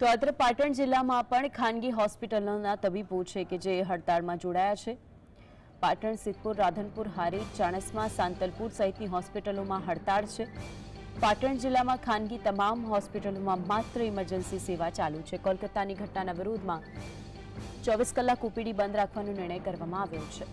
તો અત્ર પાટણ જિલ્લામાં પણ ખાનગી હોસ્પિટલોના તબીબો છે કે જે હડતાળમાં જોડાયા છે. પાટણ, સિદ્ધપુર, રાધનપુર હારી ચાણસમા, સાંતલપુર સહિતની હોસ્પિટલોમાં હડતાળ છે. પાટણ જિલ્લામાં ખાનગી તમામ હોસ્પિટલોમાં માત્ર ઇમરજન્સી સેવા ચાલુ છે. કોલકાતાની ઘટનાના વિરોધમાં ચોવીસ કલાક ઓપીડી બંધ રાખવાનો નિર્ણય કરવામાં આવ્યો છે.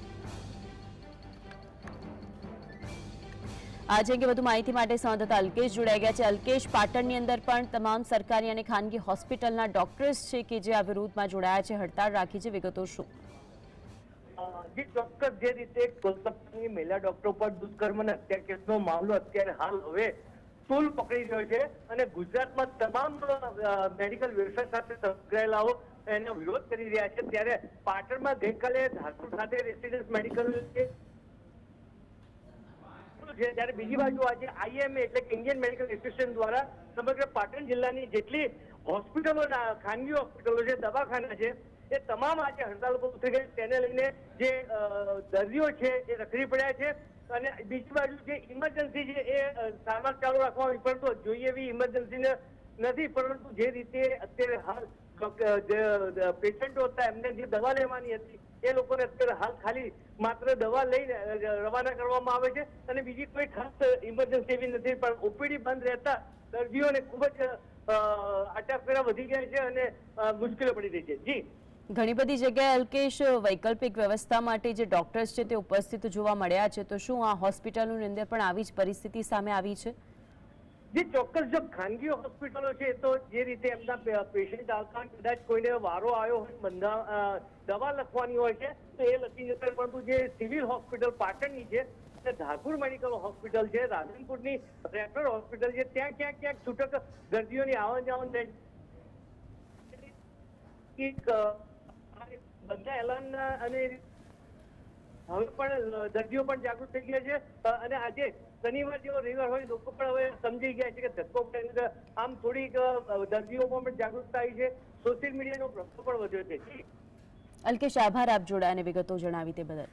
આજે અંગે વધુ માહિતી માટે સંવાદદાતા અલ્કેશ જોડાઈ ગયા છે. અલ્કેશ, પાટણની અંદર પણ તમામ સરકારી અને ખાનગી હોસ્પિટલના ડોક્ટર્સ છે કે જે આ વિરોધમાં જોડાયા છે, હડતાળ રાખી છે, વિગતો શું? ચોક્કસ જે રીતે કોલકાતાની મહિલા ડોક્ટર પર દુષ્કર્મ અને હત્યા કેસનો મામલો અત્યારે હાલ હવે તૂલ પકડી રહ્યો છે અને ગુજરાતમાં તમામ મેડિકલ વ્યવસાય સાથે સંકળાયેલાઓ એનો વિરોધ કરી રહ્યા છે. ત્યારે પાટણમાં ગઈકાલે ધારપુર ખાતે રેસિડેન્સ મેડિકલ છે ત્યારે બીજી બાજુ આજે આઈએમએ એટલે કે ઇન્ડિયન મેડિકલ એસોસિએશન દ્વારા સમગ્ર પાટણ જિલ્લાની જેટલી હોસ્પિટલો ખાનગી હોસ્પિટલો છે, દવાખાના છે, એ તમામ આજે હડતાલ પર ઉતરી ગઈ તેને લઈને જે દર્દીઓ છે, એ રખડી પડ્યા છે. અને બીજી બાજુ જે ઇમરજન્સી છે, એ સારવાર ચાલુ રાખવાની પરંતુ જોઈએ એવી ઇમરજન્સી નથી. પરંતુ જે રીતે અત્યારે હાલ જે પેશન્ટો હતા, એમને જે દવા લેવાની હતી, એ લોકોને અત્યારે હાલ ખાલી માત્ર દવા લઈને રવાના કરવામાં આવે છે. અને બીજી કોઈ ખાસ ઇમરજન્સી એવી નથી, પણ ઓપીડી બંધ રહેતા દર્દીઓને ખૂબ જ આટાફેરા વધી ગયા છે અને મુશ્કેલીઓ પડી રહી છે. જી. ઘણી બધી જગ્યાએ અલ્કેશ વૈકલ્પિક વ્યવસ્થા માટે જે ડોક્ટર્સ છે તે ઉપસ્થિત જોવા મળ્યા છે. તો શું આ હોસ્પિટલની અંદર પણ આવી જ પરિસ્થિતિ સામે આવી છે? જે ચોક્કસ જો ખાનગી હોસ્પિટલો છે, તો જે રીતે એમના પેશન્ટ આવતા કદાચ કોઈને વારો આવ્યો હોય બંધા દવા લખવાની હોય છે, તો એ લખી જતા પરંતુ જે સિવિલ હોસ્પિટલ પાટણની છે, અને ધારપુર મેડિકલ હોસ્પિટલ છે, રાધનપુરની રેફરલ હોસ્પિટલ છે, ત્યાં ક્યાંક ક્યાંક છૂટક દર્દીઓની આવન જાવન થાય બધા એલાન અને હવે પણ દર્દીઓ પણ જાગૃત થઈ ગયા છે. અને આજે શનિવાર જેવો રવિવાર હોય, લોકો પણ હવે સમજી ગયા છે કે ધક્કો પડે આમ થોડીક દર્દીઓમાં પણ જાગૃતતા આવી છે. સોશિયલ મીડિયાનો પ્રભાવ પણ વધ્યો છે. અલ્કેશ, આભાર આપ જોડાયા અને વિગતો જણાવી તે બદલ.